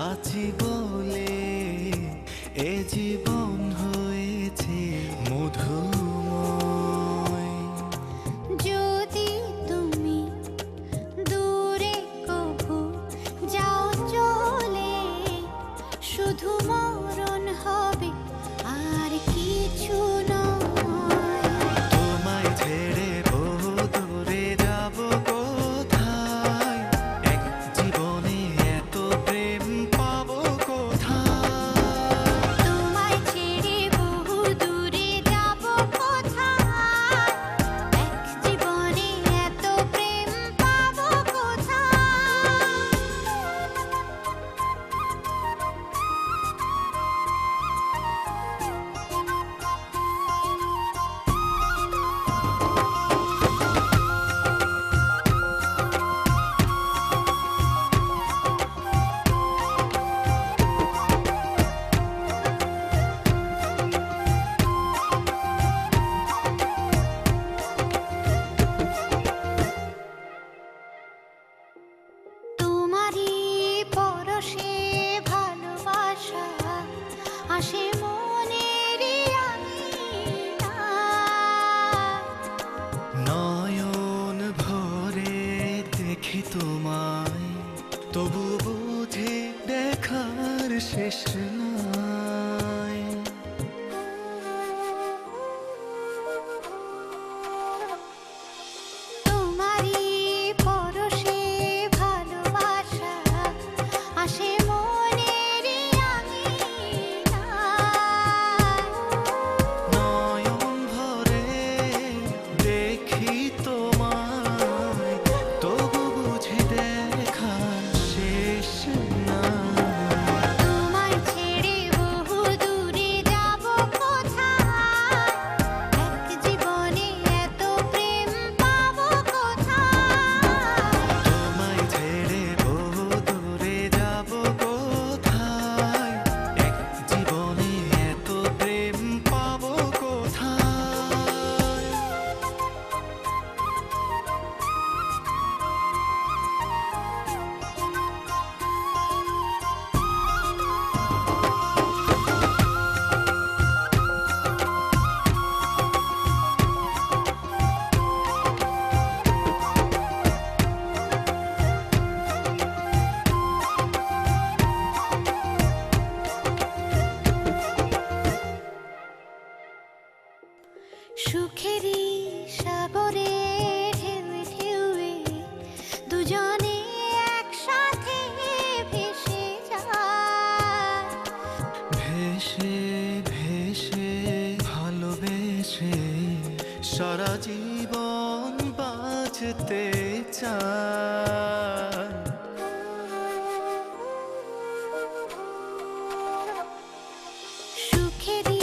আছি বলে এ জীবন হয়েছে মধু যদি তুমি দূরে যাও চলে শুধু মর নয়ন ভরে দেখি তোমায় তবু বুঝে দেখার শেষ না ভেসে ভেসে ভালোবেসে সারা জীবন বাঁচতে চায় সুখেরই